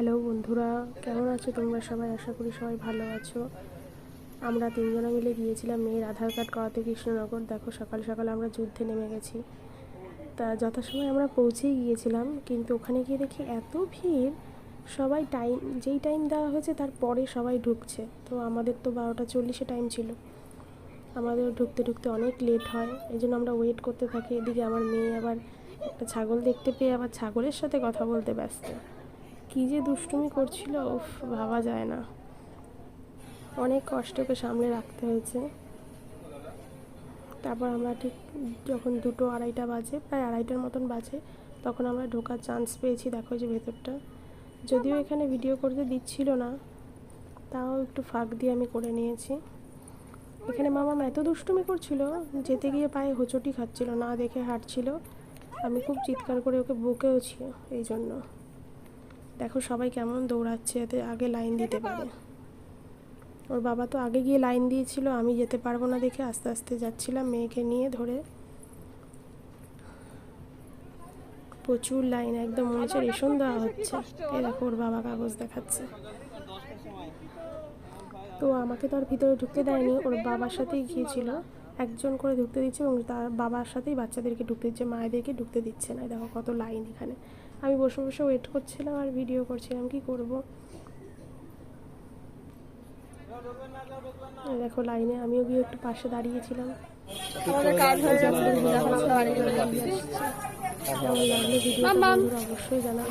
Hello বন্ধুরা, কেমন আছো তোমরা সবাই? আশা করি সবাই ভালো আছো। আমরা তিনজনে মিলে গিয়েছিলাম মেয়ের আধার কার্ড করাতে কৃষ্ণনগর। দেখো, সকাল সকাল আমরা যুদ্ধে নেমে গেছি। তা যথাসময় আমরা পৌঁছেই গিয়েছিলাম, কিন্তু ওখানে গিয়ে দেখি এত ভিড়, সবাই টাইম যেই টাইম দেওয়া হয়েছে তার পরে সবাই ঢুকছে। তো আমাদের তো বারোটা চল্লিশে টাইম ছিল। আমাদের ঢুকতে ঢুকতে অনেক লেট হয়, এই জন্য আমরা ওয়েট করতে থাকি। এদিকে আমার মেয়ে আবার একটা ছাগল দেখতে পেয়ে আবার ছাগলের সাথে কথা বলতে ব্যস্ত। কী যে দুষ্টুমি করছিল, উফ, ভাবা যায় না। অনেক কষ্ট ওকে সামলে রাখতে হয়েছে। তারপর আমরা ঠিক যখন দুটো আড়াইটা বাজে, প্রায় আড়াইটার মতন বাজে, তখন আমরা ঢোকার চান্স পেয়েছি, দেখো যে ভেতরটা। যদিও এখানে ভিডিও করতে দিচ্ছিল না, তাও একটু ফাঁক দিয়ে আমি করে নিয়েছি। এখানে মামা এত দুষ্টুমি করছিল, যেতে গিয়ে পায়ে হোঁচটি খাচ্ছিল, না দেখে হাঁটছিল। আমি খুব চিৎকার করে ওকে বকেওছি এই জন্য। দেখো সবাই কেমন দৌড়াচ্ছে এতে আগে লাইন দিতে পারে। ওর বাবা তো আগে গিয়ে লাইন দিয়েছিল আমি যেতে পারব না দেখে আস্তে আস্তে যাচ্ছিলাম মেয়েকে নিয়ে ধরে। প্রচুর লাইন একদম মনে হচ্ছে রেশন দেওয়া হচ্ছে। এই দেখো ওর বাবা কাগজ দেখাচ্ছে। তো আমাকে তো আর ভিতরে ঢুকতে দেয়নি ওর বাবার সাথেই গিয়েছিল। একজন করে ঢুকতে দিচ্ছে এবং তার বাবার সাথেই বাচ্চাদেরকে ঢুকতে দিচ্ছে মায়েদেরকে ঢুকতে দিচ্ছে না। দেখো কত লাইন এখানে। আমি বসে বসে ওয়েট করছিলাম আর ভিডিও করছিলাম কি করব? দেখো লাইনে আমিও গিয়ে একটু পাশে দাঁড়িয়েছিলাম। অবশ্যই জিনিস